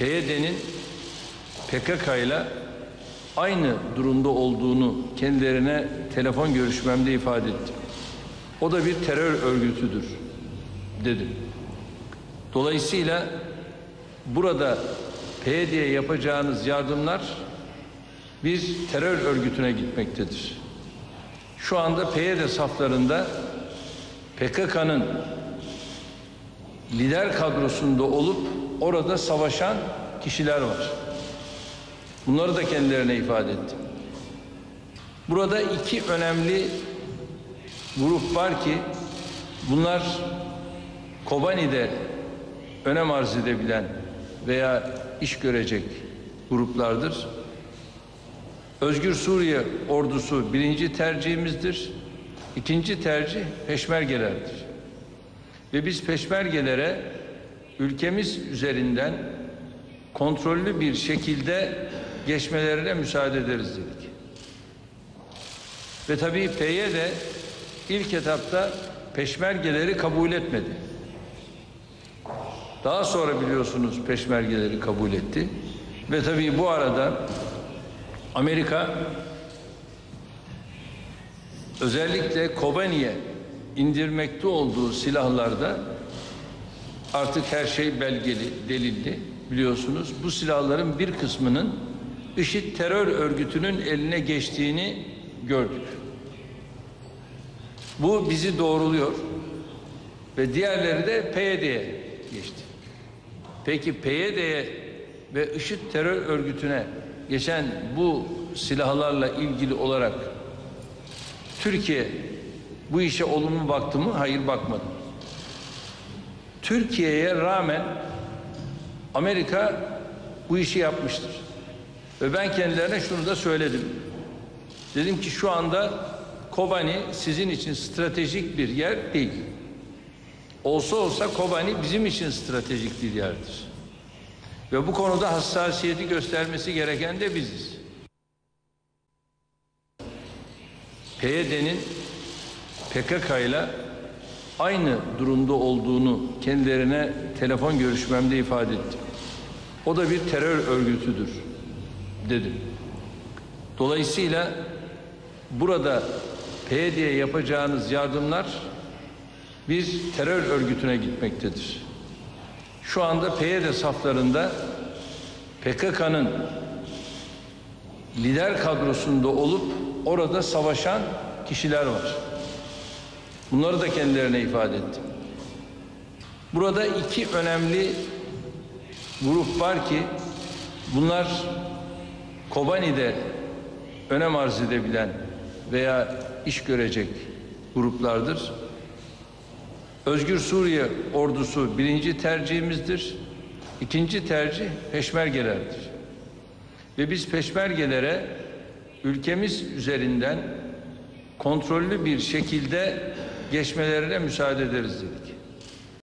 PYD'nin PKK ile aynı durumda olduğunu kendilerine telefon görüşmemde ifade ettim. O da bir terör örgütüdür dedim. Dolayısıyla burada PYD'ye yapacağınız yardımlar bir terör örgütüne gitmektedir. Şu anda PYD saflarında PKK'nın lider kadrosunda olup orada savaşan kişiler var. Bunları da kendilerine ifade ettim. Burada iki önemli grup var ki bunlar Kobani'de önem arz edebilen veya iş görecek gruplardır. Özgür Suriye ordusu birinci tercihimizdir. İkinci tercih peşmergelerdir. Ve biz peşmergelere ülkemiz üzerinden kontrollü bir şekilde geçmelerine müsaade ederiz dedik. Ve tabii PYD de ilk etapta peşmergeleri kabul etmedi. Daha sonra biliyorsunuz peşmergeleri kabul etti. Ve tabii bu arada Amerika özellikle Kobani'ye indirmekte olduğu silahlarda artık her şey belgeli, delilli biliyorsunuz. Bu silahların bir kısmının IŞİD terör örgütünün eline geçtiğini gördük. Bu bizi doğruluyor ve diğerleri de PYD'ye geçti. Peki PYD'ye ve IŞİD terör örgütüne geçen bu silahlarla ilgili olarak Türkiye bu işe olumlu baktı mı? Hayır bakmadı. Türkiye'ye rağmen Amerika bu işi yapmıştır. Ve ben kendilerine şunu da söyledim. Dedim ki şu anda Kobani sizin için stratejik bir yer değil. Olsa olsa Kobani bizim için stratejik bir yerdir. Ve bu konuda hassasiyeti göstermesi gereken de biziz. PYD'nin PKK ile aynı durumda olduğunu kendilerine telefon görüşmemde ifade ettim. O da bir terör örgütüdür dedim. Dolayısıyla burada PYD'ye yapacağınız yardımlar bir terör örgütüne gitmektedir. Şu anda PYD saflarında PKK'nın lider kadrosunda olup orada savaşan kişiler var. Bunları da kendilerine ifade ettim. Burada iki önemli grup var ki bunlar Kobani'de önem arz edebilen veya iş görecek gruplardır. Özgür Suriye ordusu birinci tercihimizdir. İkinci tercih peşmergelerdir. Ve biz peşmergelere ülkemiz üzerinden kontrollü bir şekilde geçmelerine müsaade ederiz dedik.